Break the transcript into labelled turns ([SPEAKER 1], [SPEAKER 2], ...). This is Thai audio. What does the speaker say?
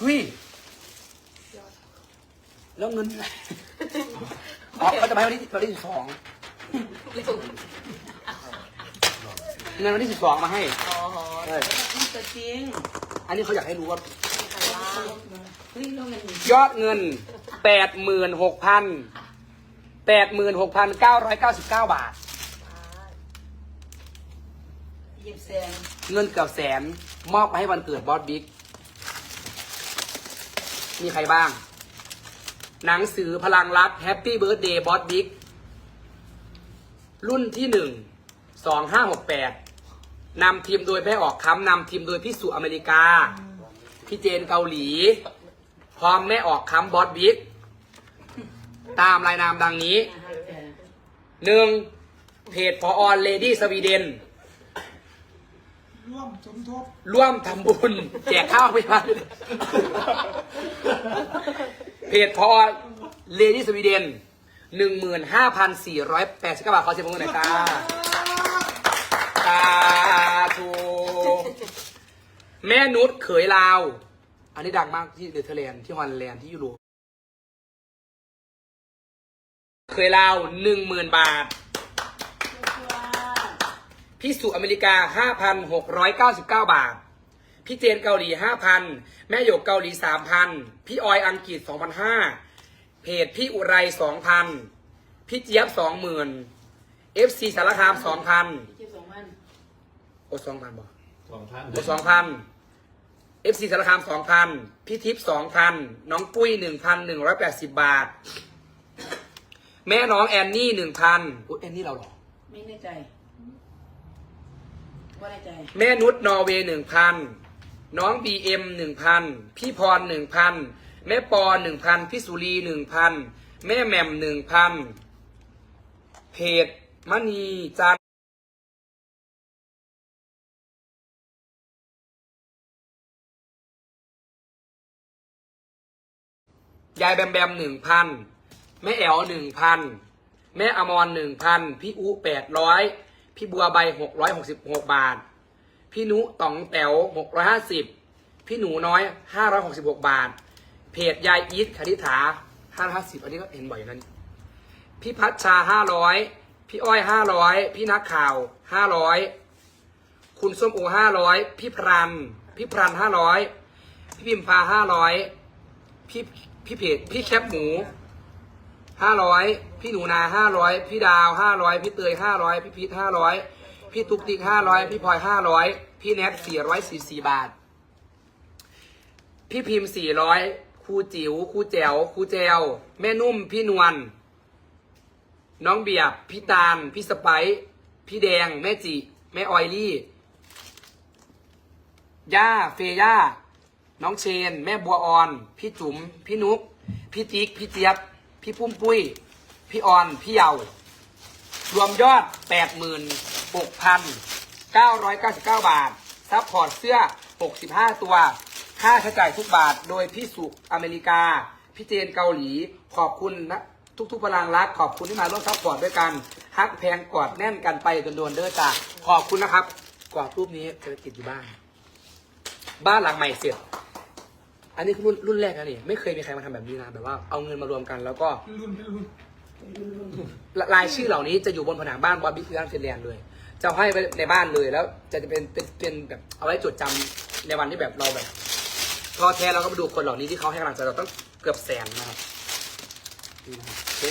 [SPEAKER 1] เฮ้ยแล้วเงินอ๋อเขาจะไปวันที่วันที่สิบสอง
[SPEAKER 2] เร็ว
[SPEAKER 1] เงินวันที่สิบสองมาให้
[SPEAKER 2] อ๋อ
[SPEAKER 1] ใช่
[SPEAKER 2] นี่จะจริง
[SPEAKER 1] อันนี้เขาอยากให้รู้ว่า
[SPEAKER 2] ใครว่าเฮ้ยเราเงิน
[SPEAKER 1] ยอดเงินแปดหมื่นหกพันแปดหมื่นหกพันเก้าร้อยเก้าสิบเก้าบาท
[SPEAKER 2] หยิบแซง
[SPEAKER 1] เงินเกือบแสนมอบมาให้วันเกิดบอสบิ๊ก มีใครบ้าง หนังสือพลังรักแฮปปี้เบิร์ดเดย์บอสบิ๊กรุ่นที่หนึ่งสองห้าหกแปดนำทีมโดยแม่ออกคำนำทีมโดยพี่สุอเมริกา พี่เจนเกาหลี พร้อมแม่ออกคำบอสบิ๊กตามรายนามดังนี้หนึ่งเพจพอออนเลดี้สวีเดน
[SPEAKER 3] ร่วมสมทบ
[SPEAKER 1] ร่วมทำบุญ แจกข้าวไปบ้าน เพจพอเลดี้สวีเดนหนึ่งหมื่นห้าพันสี่ร้อยแปดสิบเก้าบาทขอเสียงปรบมือหน่อยจ้าสาธุแม่นุชเขยลาว อันนี้ดังมากที่เดเธอร์แลนด์ที่ฮอลแลนด์ที่ยุโรปเขยลาวหนึ่งหมื่นบาท พี่สุอเมริกา5,699บาท พี่เจนเกาหลี5,000แม่หยกเกาหลี3,000พี่ออยอังกฤษ2,500เพจพี่อุไร2,000พี่เจี๊ยบ20,000 FC สารคาม2,000
[SPEAKER 2] เก็บสองพัน
[SPEAKER 1] โอ้2,000บอก
[SPEAKER 4] สองท่าน
[SPEAKER 1] โอ้2,000 FC สารคาม2,000พี่ทิพย์2,000น้องปุ้ย1,180บาท แม่น้องแอนนี่1,000อุ๊ยแอนนี่เราเหรอ
[SPEAKER 2] ไม่แน่ใจว่าแน่ใจ
[SPEAKER 1] แม่นุชนอร์เวย์หนึ่งพัน น้องบีเอ็มหนึ่งพันพี่พรหนึ่งพันแม่ปอหนึ่งพันพี่สุรีหนึ่งพันแม่แหม่มหนึ่งพันเพจมณีจันยายแบมแบมหนึ่งพันแม่แอลหนึ่งพันแม่อมรหนึ่งพันพี่อุแปดร้อยพี่บัวใบหกร้อยหกสิบหกบาท พี่นุตองแต๋วหกร้อยห้าสิบพี่หนูน้อยห้าร้อยหกสิบหกบาท เพจยายอีทคณิษฐาห้าร้อยห้าสิบอันนี้ก็เห็นบ่อยอยู่นั้นพี่พัชชาห้าร้อยพี่อ้อยห้าร้อยพี่นักข่าวห้าร้อยคุณส้มโอห้าร้อยพี่พรัน พี่พรันห้าร้อยพี่พิมพาห้าร้อยพี่พี่เพจพี่แคปหมูห้าร้อยพี่หนูนาห้าร้อยพี่ดาวห้าร้อยพี่เตยห้าร้อยพี่พีทห้าร้อย พี่ตุ๊กติ๊กห้าร้อยพี่พลอยห้าร้อยพี่แนทสี่ร้อยสี่สี่บาท พี่พิมพ์สี่ร้อยครูจิ๋วครูแจ๋วครูแจวแม่นุ่มพี่นวลน้องเบียบพี่ตาล พี่สไปพี่แดง แม่จิ แม่ออยลี่ย่าเฟย่าน้องเชน แม่บัวออน พี่จุ๋ม พี่นุก พี่ติ๊ก พี่เจี๊ยบ พี่ปุ้มปุ้ย พี่ออน พี่เยาวรวมยอดแปดหมื่น 86,999 บาท ซัพพอร์ตเสื้อ 65 ตัว ค่าใช้จ่ายทุกบาท โดยพี่สุอเมริกา พี่เจนเกาหลี ขอบคุณนะทุกๆพลังรัก ขอบคุณที่มาร่วมซัพพอร์ตด้วยกัน ฮักแพงกอดแน่นกันไปจนโดนเด้อจ้าขอบคุณนะครับกรอบรูปนี้จะไปติดอยู่บ้าน บ้านหลังใหม่เสร็จ อันนี้คือรุ่นรุ่นแรกนะนี่ ไม่เคยมีใครมาทำแบบนี้นะ แบบว่าเอาเงินมารวมกันแล้วก็
[SPEAKER 3] รุ่นรุ่น
[SPEAKER 1] รายชื่อเหล่านี้จะอยู่บนผนังบ้านบอบบี้ฟิลันฟินแลนด์เลย จะให้ไว้ในบ้านเลยแล้วจะเป็นเป็นเป็นแบบเอาไว้จดจำในวันที่แบบเราแบบท้อแท้เราก็มาดูคนเหล่านี้ที่เขาให้กำลังใจเราต้องเกือบแสนนะครับนี่นะครับโอเค